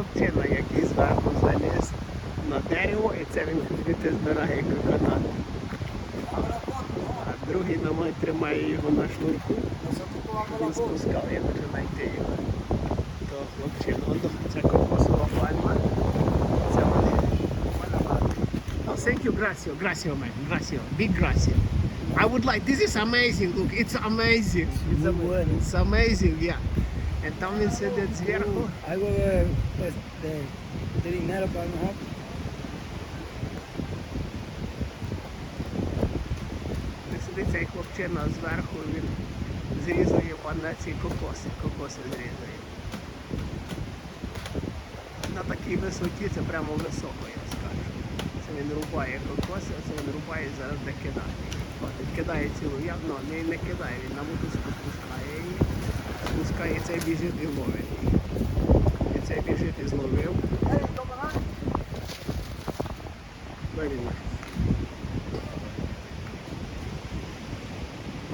хлопчина, який зверху заліз на дерево, і це він звідти збирає крокодил. А другий на мене тримає його на шнурку. Він спускав, я хочу знайти його. То хлопчина, це кокосова пальма. Це вони. Oh, thank you, gracio, gracio, man, gracio, big gracio. I would like, this is amazing, look, it's amazing. It's, ama- it's amazing, yeah. And там він сидить зверху. Dinero para mejor. Сидить цей хлопчина зверху, він зрізує пане ці кокоси, кокоси зрізує. На такій висоті це прямо високо, я скажу. Це він рубає кокоси, це він рубає і зараз де. От, кидає цілу явно, не, не кидає, він на мотузку спускає її, спускає цей біжить і ловить її. І цей біжить і зловив. Very.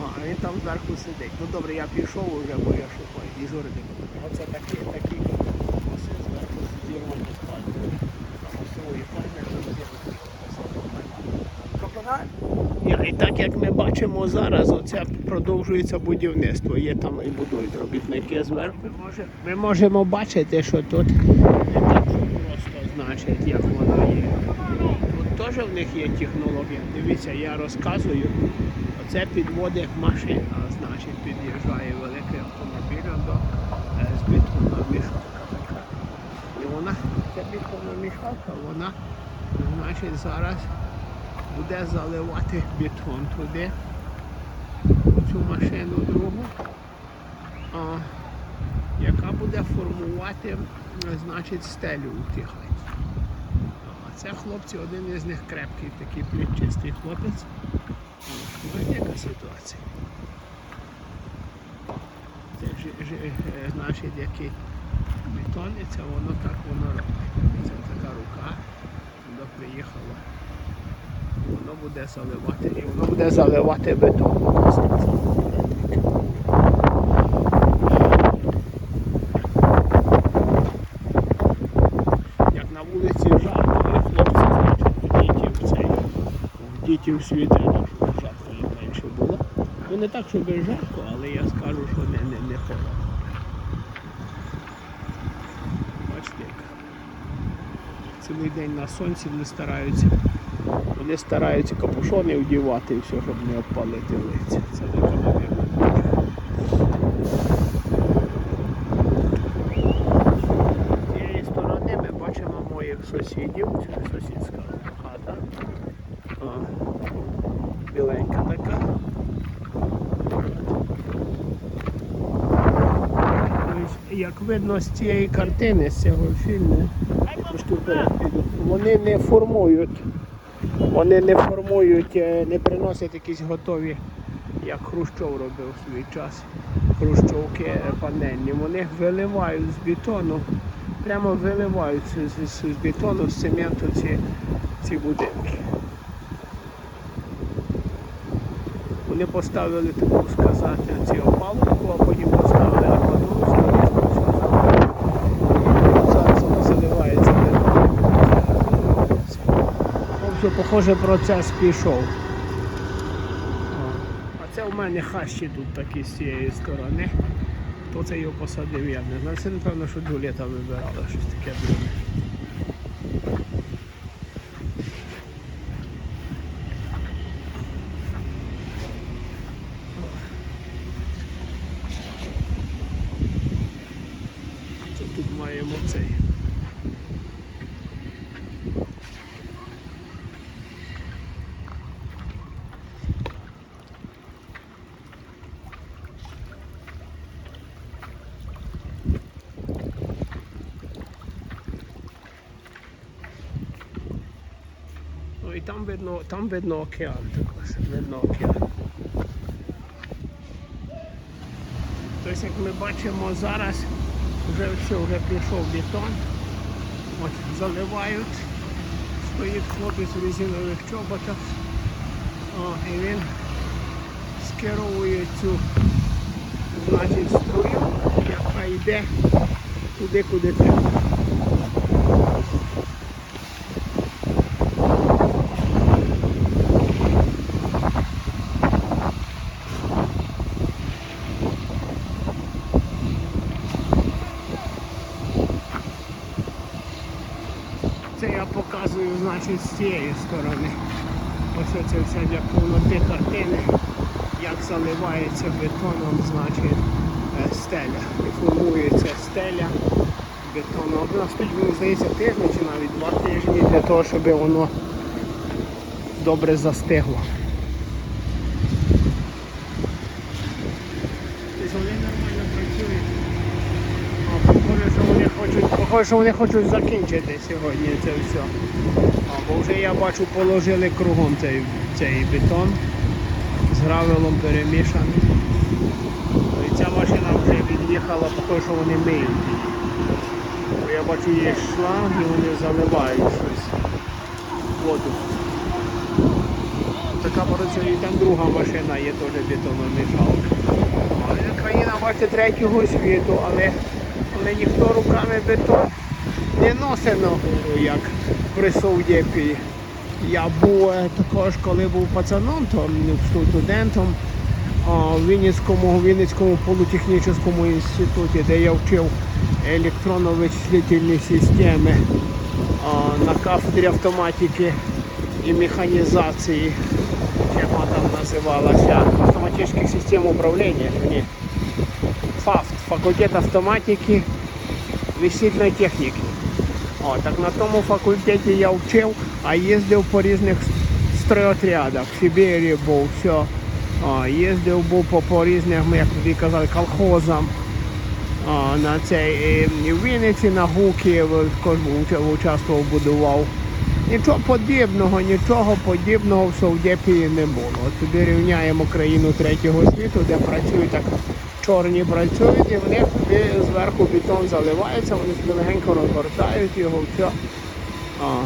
А, він там зверху сидить. Ну добре, я пішов уже, бо я шукаю. І журди. Оце такі, такі коси зверху зірвані з пальми. Косової пальми, то зірвані косова пальма. Я- І так як ми бачимо зараз, оце продовжується будівництво. Є там і будують робітники зверху. Ми, можемо бачити, що тут не так, просто значить, як воно є. Тут теж в них є технологія. Дивіться, я розказую. Оце підводи машин, а значить під'їжджає великий автомобіль до е, з бетонна мішалка. І вона, ця бетонна мішалка, вона значить зараз буде заливати бетон туди, цю машину другу, а, яка буде формувати значить, стелю у хаті. Це хлопці, один із них крепкий, такий плечистий хлопець. Ось яка ситуація. Це ж, ж, е, значить, який бетон, і це воно так воно робить. Це така рука, воно приїхало. Воно буде заливати, і воно буде заливати бетон. Як на вулиці жарко, і хлопці, значить, в цей, в діті в світері, щоб жарко їм менше було. Ну не так, щоб жарко, але я скажу, що не, не, не холодно. Бачите, як цілий день на сонці вони стараються. Вони стараються капюшони вдівати і все, щоб не обпалити лиця. Це мабуть. З цієї сторони ми бачимо моїх сусідів. Це сусідська хата. Біленька така. Як видно з цієї картини, з цього фільму, вони не формують, вони не формують, е, не приносять якісь готові, як Хрущов робив в свій час, хрущовки е, панельні. Вони виливають з бетону, прямо виливають з, з, з бетону, з цементу ці, ці будинки. Вони поставили таку сказати ці опалубку, а потім поставили арматуру. Зараз воно заливається. Тобто, похоже, процес пішов. А це у мене хащі тут такі з цієї сторони. Хто це його посадив, я не знаю. Це напевно, що Джуліта вибирала щось таке дивне. Це тут маємо цей. Ну і там видно, там видно океан також. Видно океан. Тобто, як ми бачимо зараз, вже все, вже пішов бетон. Ось заливають. Стоїть хлопець в резинових чоботах. О, і він скеровує цю значить, струю, яка йде туди, куди треба. Це я показую, значить, з цієї сторони. Ось це все для повноти картини, як заливається бетоном, значить, е, стеля. І формується стеля бетоном. У мені здається, тиждень чи навіть два тижні для того, щоб воно добре застигло. Тобто вони нормально працюють. А, Похоже, що вони похоже, що вони хочуть закінчити сьогодні це все. А, бо вже я бачу, положили кругом цей, цей бетон з гравелом перемішаний. І ця машина вже від'їхала, похоже, що вони миють. Я бачу, є шланг і вони заливають щось. Воду. Така працює, і там друга машина є теж бетономішалка. Країна, бачите, третього світу, але, але ніхто руками бетон не носить на гору, як при Совдєпі. Я був е, також, коли був пацаном, то студентом а, в Вінницькому, Вінницькому політехнічному інституті, де я вчив електронно-вичислительні системи на кафедрі автоматики і механізації, як вона там називалася, автоматичних систем управління. ФАФТ, факультет автоматики, висільної техніки. О, так на тому факультеті я вчив, а їздив по різних стройотрядах. В Сибірі був, все. О, їздив був по, по різних, як тоді казали, колхозам. О, на цей і, в Вінниці на Гуки участвував, будував. Нічого подібного, нічого подібного в Совдепії не було. От туди рівняємо країну третього світу, де працюють так чорні працюють, і в них зверху бетон заливається, вони собі легенько розгортають його, все. А,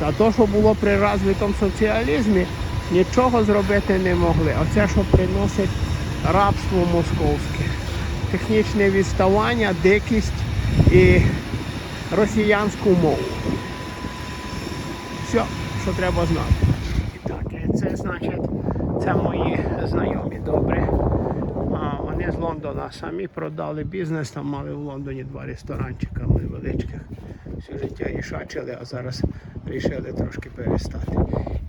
а, то, що було при розвитому соціалізмі, нічого зробити не могли. Оце, що приносить рабство московське, технічне відставання, дикість і росіянську мову. Все, що треба знати. І так, це значить, це мої знайомі добре. З Лондона самі продали бізнес, там мали в Лондоні два ресторанчика невеличких. Все життя і а зараз вирішили трошки перестати.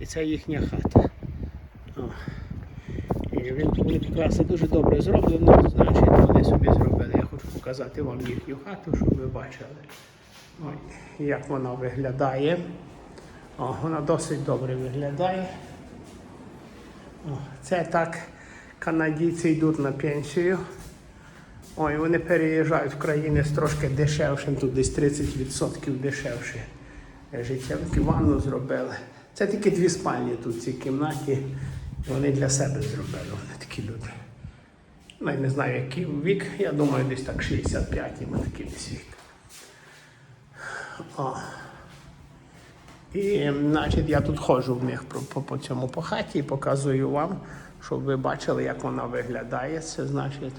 І це їхня хата. О. І він вони дуже добре зроблено, значить вони собі зробили. Я хочу показати вам їхню хату, щоб ви бачили, Ой, як вона виглядає. О, вона досить добре виглядає. О, це так канадійці йдуть на пенсію. Ой, вони переїжджають в країни з трошки дешевшим, тут десь 30% дешевше життя. Ванну зробили. Це тільки дві спальні тут в цій кімнаті. Вони для себе зробили. Вони такі люди. Ну, я не знаю, який вік, я думаю, десь так 65 і такий десь вік. О. І значить, я тут ходжу в них по, по, по цьому по хаті і показую вам, щоб ви бачили, як вона виглядає. Це значить,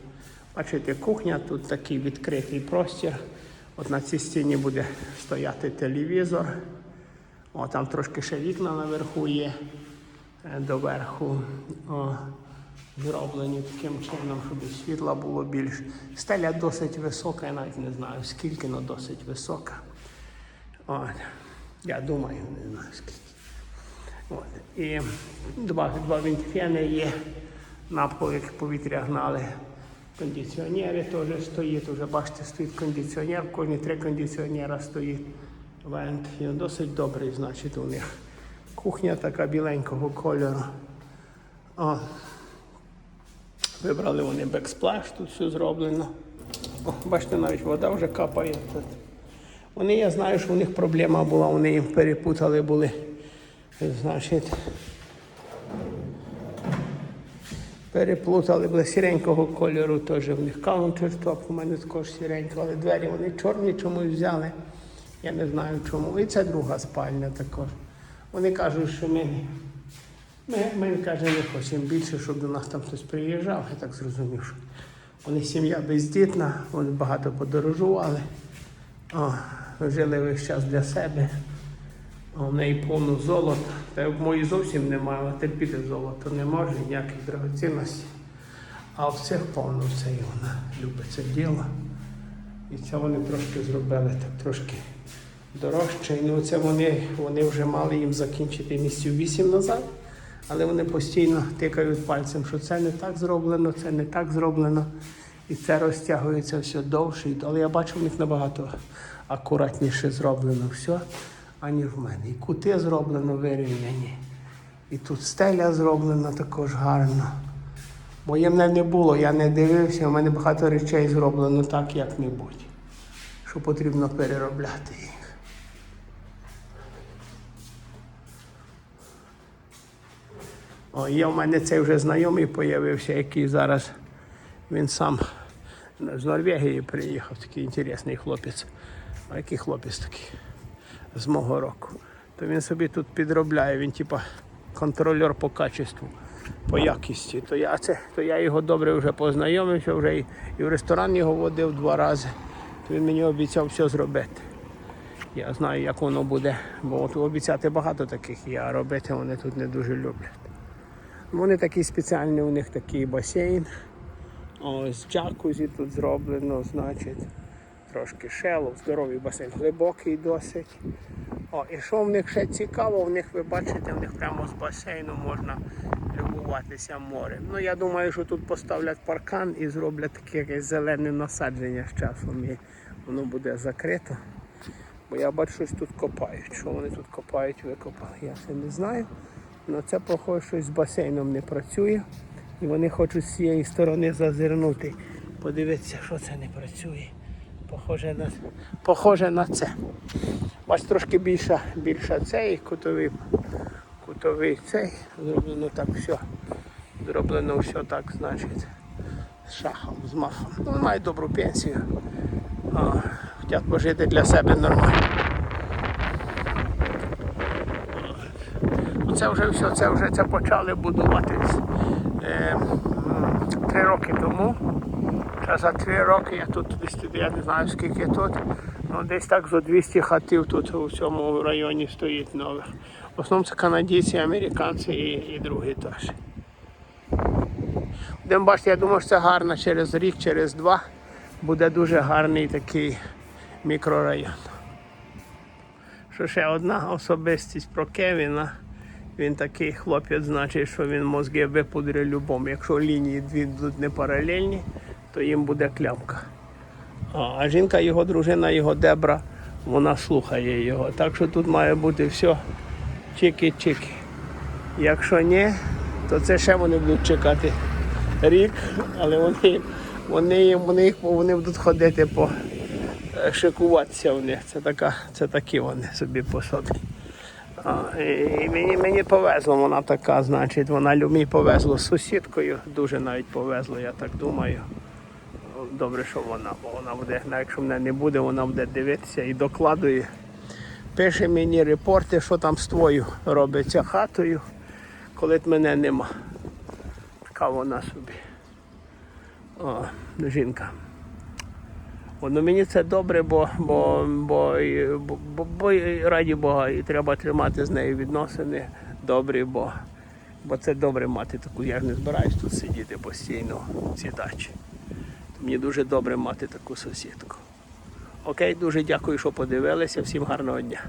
бачите, кухня, тут такий відкритий простір. От на цій стіні буде стояти телевізор. О, там трошки ще вікна наверху є е, доверху. О, зроблені таким чином, щоб світла було більше. Стеля досить висока, я навіть не знаю скільки, але досить висока. От. Я думаю, не знаю скільки. От. І два, два вентфени є, на повік повітря гнали. Кондиціонери теж стоїть, вже бачите, стоїть кондиціонер, кожні три кондиціонера стоїть вент. І він досить добрий, значить, у них. Кухня така біленького кольору. О. Вибрали вони бексплаш, тут все зроблено. О, бачите, навіть вода вже капає тут. Вони, я знаю, що у них проблема була, вони їм перепутали були. Значить, переплутали були сіренького кольору, теж в них каунтертоп, у мене також сіренького, але двері вони чорні чомусь взяли. Я не знаю чому. І це друга спальня також. Вони кажуть, що ми, ми, ми каже, не хочемо більше, щоб до нас там хтось приїжджав. Я так зрозумів, що вони сім'я бездітна, вони багато подорожували. О, жили весь час для себе. О, в неї повно золота. Та в моїй зовсім немає, але терпіти золото не може, ніяких драгоцінностей. А в цих повно все і вона любить це діло. І це вони трошки зробили так трошки дорожче. Ну, це вони, вони вже мали їм закінчити місяців вісім назад, але вони постійно тикають пальцем, що це не так зроблено, це не так зроблено. І це розтягується все довше. і- Але я бачу, в них набагато акуратніше зроблено все, аніж в мене. І кути зроблено вирівняні. І тут стеля зроблена також гарно. Моє мене не було, я не дивився, у мене багато речей зроблено так, як-небудь, що потрібно переробляти їх. О, є в мене цей вже знайомий появився, який зараз він сам з Норвегії приїхав, такий інтересний хлопець. А який хлопець такий з мого року. То він собі тут підробляє, він типа контролер по качеству, по якісті. То я, це, то я його добре вже познайомився, вже і, і в ресторан його водив два рази. То він мені обіцяв все зробити. Я знаю, як воно буде, бо от обіцяти багато таких є, а робити вони тут не дуже люблять. Вони такі спеціальні, у них такий басейн. Ось джакузі тут зроблено, значить, трошки шелов, здоровий басейн, глибокий досить. О, і що в них ще цікаво, в них ви бачите, в них прямо з басейну можна любуватися морем. Ну я думаю, що тут поставлять паркан і зроблять таке якесь зелене насадження з часом. І воно буде закрито. Бо я бачу, щось тут копають. Що вони тут копають, викопали, я ще не знаю. Але це, похоже, щось з басейном не працює. І вони хочуть з цієї сторони зазирнути. Подивитися, що це не працює. Похоже на, похоже на це. Бач, трошки більше, більше цей кутовий, кутовий цей. Зроблено так все. Зроблено все так, значить, з шахом, з махом. Ну, мають добру пенсію. А, Хотять пожити для себе нормально. Це вже все, це вже це почали будувати е, три роки тому. Та за три роки я тут я не знаю скільки тут. Ну, десь так зо 200 хатів тут у цьому районі стоїть нових. В основному це канадійці, американці і, і другі теж. Будемо бачити, я думаю, що це гарно через рік, через два буде дуже гарний такий мікрорайон. Що ще одна особистість про Кевіна. Він такий хлопець, значить, що він мозги випудрить любому. Якщо лінії дві будуть не паралельні, то їм буде клямка. А, жінка, його дружина, його дебра, вона слухає його. Так що тут має бути все чики-чики. Якщо ні, то це ще вони будуть чекати рік, але вони, вони, вони, вони будуть ходити по е, шикуватися в них. Це, така, це такі вони собі по собі. А, і мені, мені повезло, вона така, значить, вона мені повезло з сусідкою, дуже навіть повезло, я так думаю. Добре, що вона, бо вона буде, навіть якщо мене не буде, вона буде дивитися і докладує. Пише мені репорти, що там з твоєю робиться хатою, коли мене нема. Така вона собі. О, жінка. Воно мені це добре, бо, бо, бо, бо, бо, бо раді Бога, і треба тримати з нею відносини добрі, бо, бо це добре мати таку. Я ж не збираюсь тут сидіти постійно в цій дачі. Мені дуже добре мати таку сусідку. Окей, дуже дякую, що подивилися. Всім гарного дня.